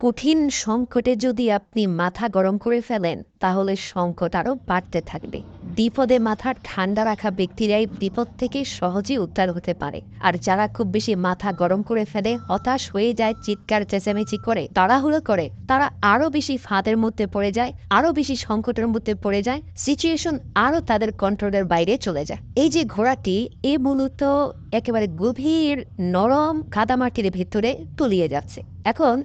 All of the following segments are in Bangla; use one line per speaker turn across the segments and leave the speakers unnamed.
কঠিন সংকটে যদি আপনি মাথা গরম করে ফেলেন, তাহলে সংকট আরও বাড়তে থাকবে। বিপদে মাথা ঠান্ডা রাখা ব্যক্তিরাই বিপদ থেকে সহজেই উদ্ধার হতে পারে। আর যারা খুব বেশি মাথা গরম করে ফেলে, হতাশ হয়ে যায়, চিৎকার, চেঁচামেচি করে, তাড়াহুড়ো করে, তারা আরও বেশি ফাঁদের মধ্যে পড়ে যায়, আরও বেশি সংকটের মধ্যে পড়ে যায় সিচুয়েশন আরও তাদের কন্ট্রোলের বাইরে চলে যায়। এই যে ঘোড়াটি, এ মূলত একেবারে গভীর, নরম কাদামাটির ভেতরে তলিয়ে যাচ্ছে। এখন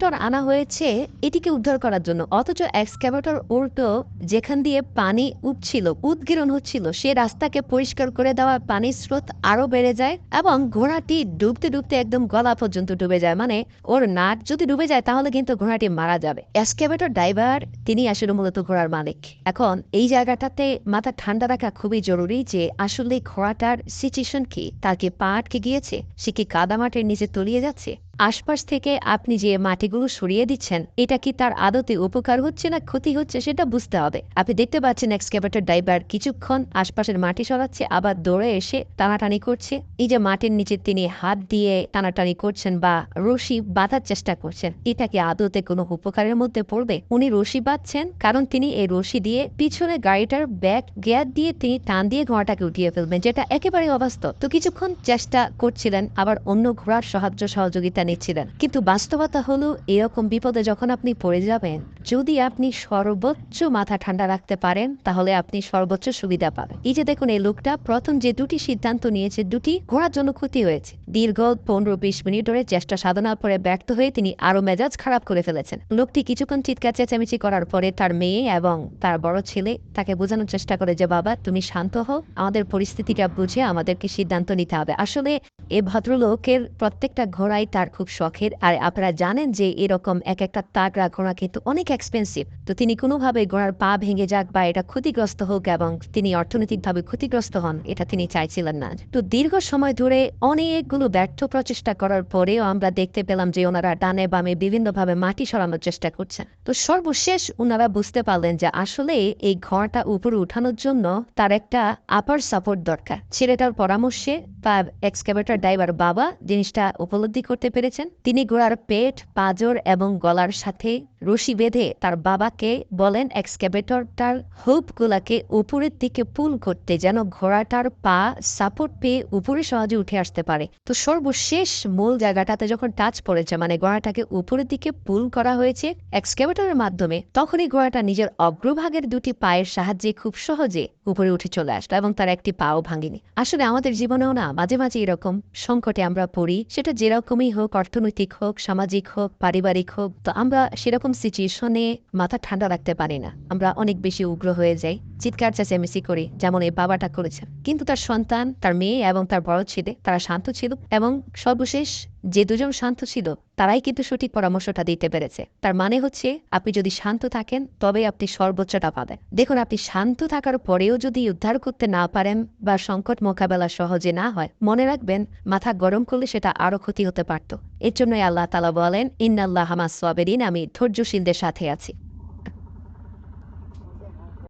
এক্সক্যাভেটর আনা হয়েছে এটিকে উদ্ধার করার জন্য। অথচ এক্সক্যাভেটর উল্টো যেখান দিয়ে পানি উঠছিল উদ্গীরণ হচ্ছিল, সে রাস্তাকে পরিষ্কার করে দেওয়া পানির স্রোত আরও বেড়ে যায় এবং ঘোড়াটি ডুবতে ডুবতে একদম গলা পর্যন্ত ডুবে যায়। মানে ওর নাক যদি ডুবে যায়, তাহলে কিন্তু ঘোড়াটি মারা যাবে। এক্সক্যাভেটর ড্রাইভার, তিনি আসলে মূলত ঘোড়ার মালিক। এখন এই জায়গাটাতে মাথা ঠান্ডা রাখা খুবই জরুরি যে আসলে ঘোড়াটার সিচুয়েশন কি? তার কি পা আটকে গিয়েছে? সে কি কাদামাটির নিচে তলিয়ে যাচ্ছে? আশপাশ থেকে আপনি যে মাটিগুলো সরিয়ে দিচ্ছেন, এটা কি তার আদতে উপকার হচ্ছে না ক্ষতি হচ্ছে সেটা বুঝতে হবে। আপনি দেখতে পাচ্ছেন এক্সকেভেটর ড্রাইভার কিছুক্ষণ আশপাশের মাটি সরাচ্ছে, আবার দৌড়ে এসে টানাটানি করছে। এই যে মাটির নিচে তিনি হাত দিয়ে টানাটানি করছেন বা রশি বাঁধার চেষ্টা করছেন, এটা কি আদতে কোনো উপকারের মধ্যে পড়বে? উনি রশি বাঁধছেন কারণ তিনি এই রশি দিয়ে পিছনে গাড়িটার ব্যাক গিয়ার দিয়ে তিনি টান দিয়ে ঘোড়াটাকে উঠিয়ে ফেলবেন, যেটা একেবারে অবাস্তব। তো কিছুক্ষণ চেষ্টা করছিলেন, আবার অন্য ঘোড়ার সাহায্য সহযোগিতা নিচ্ছিলেন কিন্তু বাস্তবতা হলো এরকম বিপদে যখন আপনি পড়ে যাবেন যদি আপনি সর্বোচ্চ মাথা ঠান্ডা রাখতে পারেন, তাহলে আপনি সর্বোচ্চ সুবিধা পাবেন। এই যে দেখুন, এই লোকটা প্রথম যে দুটি সিদ্ধান্ত নিয়েছে, দুটি ঘোড়ার জন্য ক্ষতি হয়েছে। দীর্ঘ পনেরো বিশ মিনিট ধরে চেষ্টা সাধনার পরে ব্যর্থ হয়ে তিনি আরও মেজাজ খারাপ করে ফেলেছেন। লোকটি কিছুক্ষণ চিৎকার চেঁচামেচি করার পরে তার মেয়ে এবং তার বড় ছেলে তাকে বোঝানোর চেষ্টা করে যে, বাবা, তুমি শান্ত হও। আমাদের পরিস্থিতিটা বুঝে আমাদেরকে সিদ্ধান্ত নিতে হবে। আসলে এ ভদ্রলোকের প্রত্যেকটা ঘোড়াই তার খুব শখের। আর আপনারা জানেন যে এরকম এক একটা তাগড়া ঘোড়া কিন্তু অনেক এক্সপেন্সিভ তো তিনি কোনোভাবে ঘোড়ার পা ভেঙে যাক বা এটা ক্ষতিগ্রস্ত হোক এবং তিনি অর্থনৈতিকভাবে ক্ষতিগ্রস্ত হন, এটা তিনি চাইছিলেন না। তো দীর্ঘ সময় ধরে অনেকগুলো ব্যর্থ প্রচেষ্টা করার পরেও আমরা দেখতে পেলাম যে ওনারা ডানে বামে বিভিন্নভাবে মাটি সরানোর চেষ্টা করছেন। তো সর্বশেষ ওনারা বুঝতে পারলেন যে আসলে এই ঘরটা উপরে উঠানোর জন্য তার একটা আপার সাপোর্ট দরকার। ছেলেটার পরামর্শে বা এক্সকেভেটর ড্রাইভার বাবা জিনিসটা উপলব্ধি করতে পেরেছেন। তিনি ঘোড়ার পেট, পাজর এবং গলার সাথে রশি বেঁধে তার বাবাকে বলেন এক্সকেভেটরটার হুপগুলাকে উপরের দিকে পুল করতে যেন ঘোড়াটার পা সাপোর্ট পেয়ে উপরে সহজে উঠে আসতে পারে। তো সর্বশেষ মূল জায়গাটাতে যখন টাচ পড়েছে মানে ঘোড়াটাকে উপরের দিকে পুল করা হয়েছে এক্সকেভেটরের মাধ্যমে, তখনই ঘোড়াটা নিজের অগ্রভাগের দুটি পায়ের সাহায্যে খুব সহজে উপরে উঠে চলে আসলো এবং তার একটি পাও ভাঙেনি। আসলে আমাদের জীবনেও না, মাঝে মাঝে এরকম সংকটে আমরা পড়ি, সেটা যেরকমই হোক, অর্থনৈতিক হোক, সামাজিক হোক, পারিবারিক হোক, তো আমরা সেরকম সিচুয়েশনে মাথা ঠান্ডা রাখতে পারি না। আমরা অনেক বেশি উগ্র হয়ে যাই। চিৎকার চেঁচামেচি করি যেমন এই বাবাটা করেছে। কিন্তু তার সন্তান, তার মেয়ে এবং তার বড় ছেলে, তারা শান্ত ছিল এবং সর্বশেষ যে দুজন শান্ত ছিল, তারাই কিন্তু সঠিক পরামর্শটা দিতে পেরেছে। তার মানে হচ্ছে, আপনি যদি শান্ত থাকেন তবে আপনি সর্বোচ্চটা পাবেন। দেখুন, আপনি শান্ত থাকার পরেও যদি উদ্ধার করতে না পারেন বা সংকট মোকাবেলা সহজে না হয়, মনে রাখবেন, মাথা গরম করলে সেটা আরও ক্ষতি হতে পারত। এর জন্যই আল্লাহ তালা বলেন, ইন্নাল্লাহ হামাস সাবেরিন আমি ধৈর্যশীলদের সাথে আছি।